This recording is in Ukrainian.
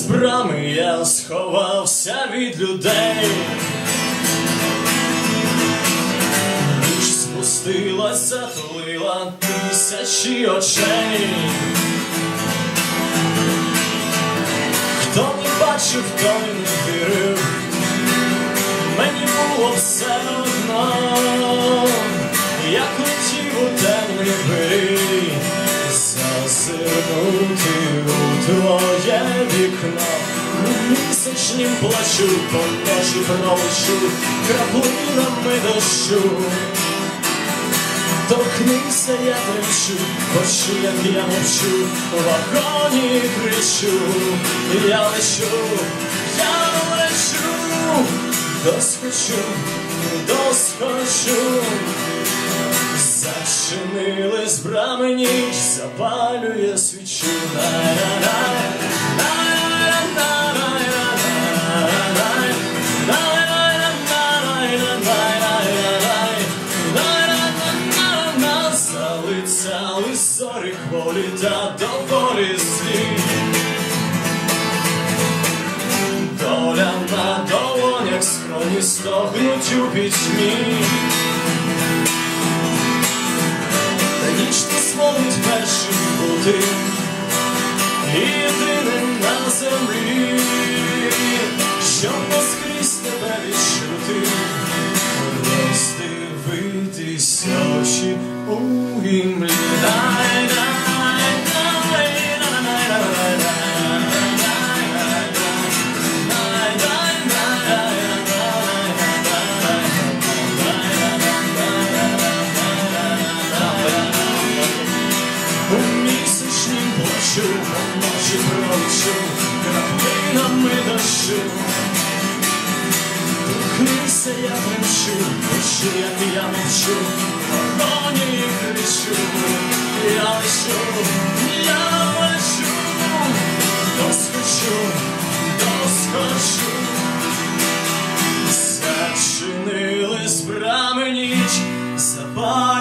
брами я сховався від людей. Ніч спустилась, затулила тисячі очей. Хто не бачив, хто не вірив, мені було все одно, я хотів у темний бій зазирнути у вікно. Місячнім плачу, по ночі пролечу краплинами дощу. Торкнися, я тремчу, почу, як я мовчу, в вагоні кричу, я лечу, я лечу, доскочу, доскочу, зачинили з брами ніч, запалює свічу. Зорі до та доволі. Доля на долонях скроні стогнуть у пітьмі. Та ніч дозволить першим бути єдиним на землі, пролечу, краплинами дощу. Торкнися, я тремчу, почу, як я мовчу, в вагоні кричу, я лечу, я лечу, доскочу, доскочу. Зачинили з брами ніч, запалює